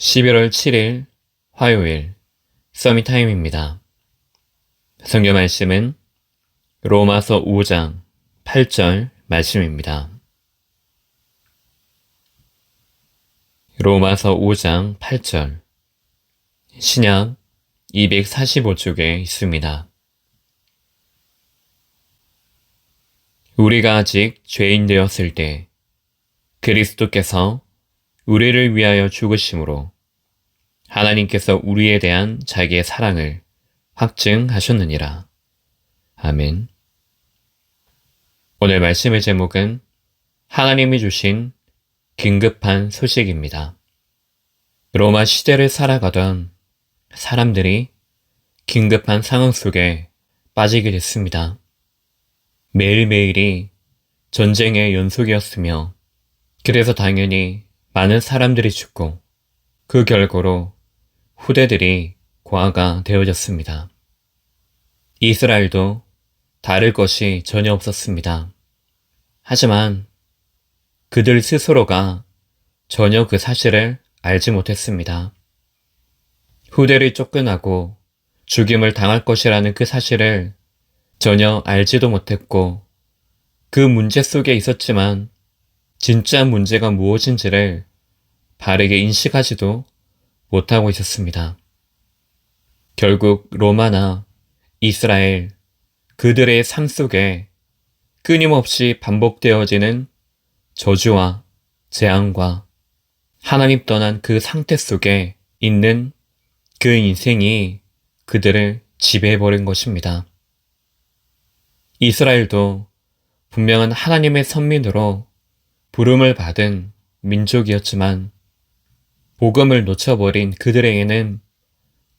11월 7일 화요일 서미타임입니다. 성경 말씀은 로마서 5장 8절 말씀입니다. 로마서 5장 8절 신약 245쪽에 있습니다. 우리가 아직 죄인 되었을 때 그리스도께서 우리를 위하여 죽으심으로 하나님께서 우리에 대한 자기의 사랑을 확증하셨느니라. 아멘. 오늘 말씀의 제목은 하나님이 주신 긴급한 소식입니다. 로마 시대를 살아가던 사람들이 긴급한 상황 속에 빠지게 됐습니다. 매일매일이 전쟁의 연속이었으며 그래서 당연히 많은 사람들이 죽고 그 결과로 후대들이 고아가 되어졌습니다. 이스라엘도 다를 것이 전혀 없었습니다. 하지만 그들 스스로가 전혀 그 사실을 알지 못했습니다. 후대를 쫓겨나고 죽임을 당할 것이라는 그 사실을 전혀 알지도 못했고 그 문제 속에 있었지만 진짜 문제가 무엇인지를 바르게 인식하지도 못하고 있었습니다. 결국 로마나 이스라엘 그들의 삶 속에 끊임없이 반복되어지는 저주와 재앙과 하나님 떠난 그 상태 속에 있는 그 인생이 그들을 지배해버린 것입니다. 이스라엘도 분명한 하나님의 선민으로 부름을 받은 민족이었지만 복음을 놓쳐버린 그들에게는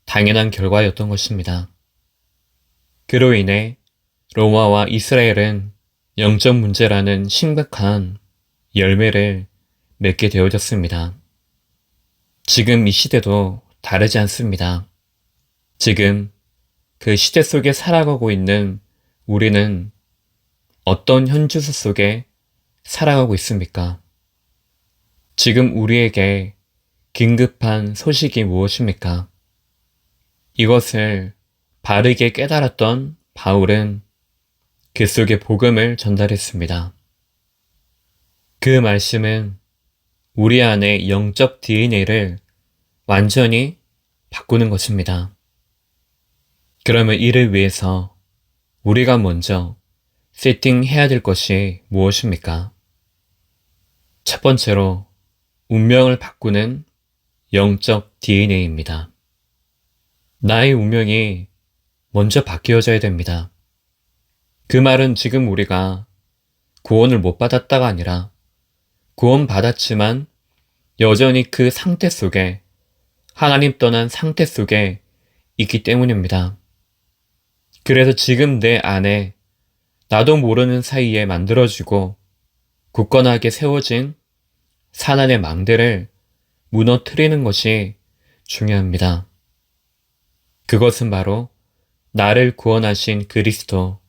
당연한 결과였던 것입니다. 그로 인해 로마와 이스라엘은 영적 문제라는 심각한 열매를 맺게 되어졌습니다. 지금 이 시대도 다르지 않습니다. 지금 그 시대 속에 살아가고 있는 우리는 어떤 현주소 속에 살아가고 있습니까? 지금 우리에게 긴급한 소식이 무엇입니까? 이것을 바르게 깨달았던 바울은 그 속에 복음을 전달했습니다. 그 말씀은 우리 안의 영적 DNA를 완전히 바꾸는 것입니다. 그러면 이를 위해서 우리가 먼저 세팅해야 될 것이 무엇입니까? 첫 번째로 운명을 바꾸는 영적 DNA입니다. 나의 운명이 먼저 바뀌어져야 됩니다. 그 말은 지금 우리가 구원을 못 받았다가 아니라 구원 받았지만 여전히 그 상태 속에 하나님 떠난 상태 속에 있기 때문입니다. 그래서 지금 내 안에 나도 모르는 사이에 만들어지고 굳건하게 세워진 사난의 망대를 무너뜨리는 것이 중요합니다. 그것은 바로 나를 구원하신 그리스도,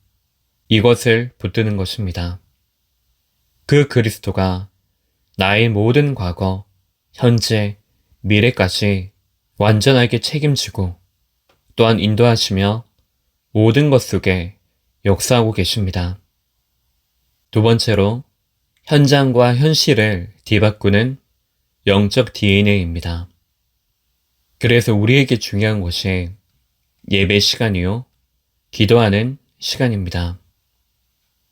이것을 붙드는 것입니다. 그 그리스도가 나의 모든 과거, 현재, 미래까지 완전하게 책임지고 또한 인도하시며 모든 것 속에 역사하고 계십니다. 두 번째로 현장과 현실을 뒤바꾸는 영적 DNA입니다. 그래서 우리에게 중요한 것이 예배 시간이요, 기도하는 시간입니다.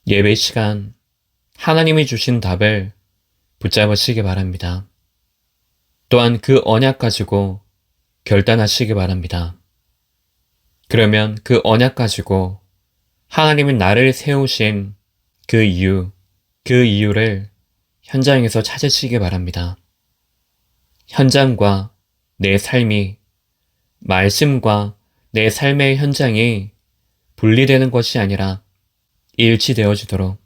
예배 시간, 하나님이 주신 답을 붙잡으시기 바랍니다. 또한 그 언약 가지고 결단하시기 바랍니다. 그러면 그 언약 가지고 하나님은 나를 세우신 그 이유, 그 이유를 현장에서 찾으시기 바랍니다. 현장과 내 삶이, 말씀과 내 삶의 현장이 분리되는 것이 아니라 일치되어지도록.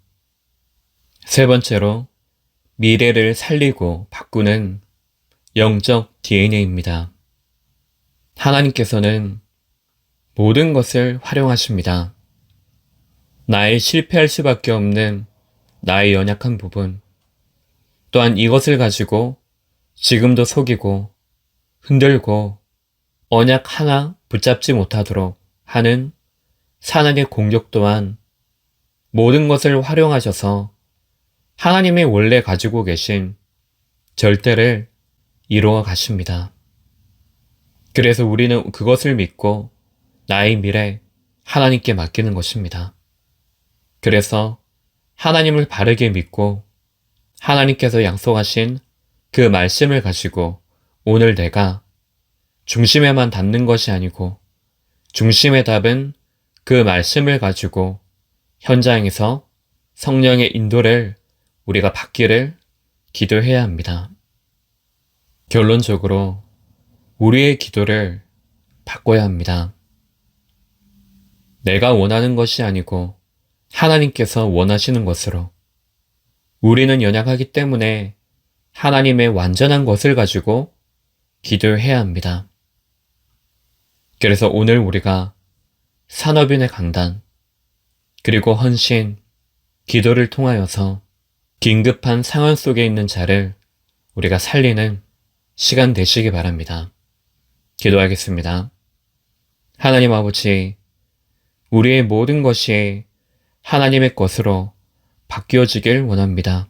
세 번째로, 미래를 살리고 바꾸는 영적 DNA입니다. 하나님께서는 모든 것을 활용하십니다. 나의 실패할 수밖에 없는 나의 연약한 부분, 또한 이것을 가지고 지금도 속이고 흔들고 언약 하나 붙잡지 못하도록 하는 사단의 공격 또한 모든 것을 활용하셔서 하나님이 원래 가지고 계신 절대를 이루어 가십니다. 그래서 우리는 그것을 믿고 나의 미래 하나님께 맡기는 것입니다. 그래서 하나님을 바르게 믿고 하나님께서 약속하신 그 말씀을 가지고 오늘 내가 중심에만 닿는 것이 아니고 중심의 답은 그 말씀을 가지고 현장에서 성령의 인도를 우리가 받기를 기도해야 합니다. 결론적으로 우리의 기도를 바꿔야 합니다. 내가 원하는 것이 아니고 하나님께서 원하시는 것으로 우리는 연약하기 때문에 하나님의 완전한 것을 가지고 기도해야 합니다. 그래서 오늘 우리가 산업인의 강단, 그리고 헌신, 기도를 통하여서 긴급한 상황 속에 있는 자를 우리가 살리는 시간 되시기 바랍니다. 기도하겠습니다. 하나님 아버지, 우리의 모든 것이 하나님의 것으로 바뀌어지길 원합니다.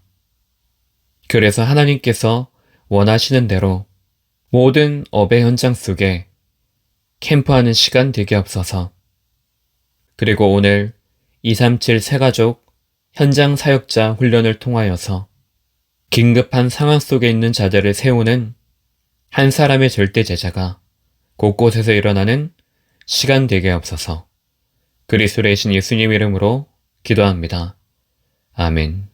그래서 하나님께서 원하시는 대로 모든 업의 현장 속에 캠프하는 시간 되게 없어서 그리고 오늘 237 새가족 현장 사역자 훈련을 통하여서 긴급한 상황 속에 있는 자들을 세우는 한 사람의 절대 제자가 곳곳에서 일어나는 시간 되게 없어서 그리스도의 신 예수님 이름으로 기도합니다. 아멘.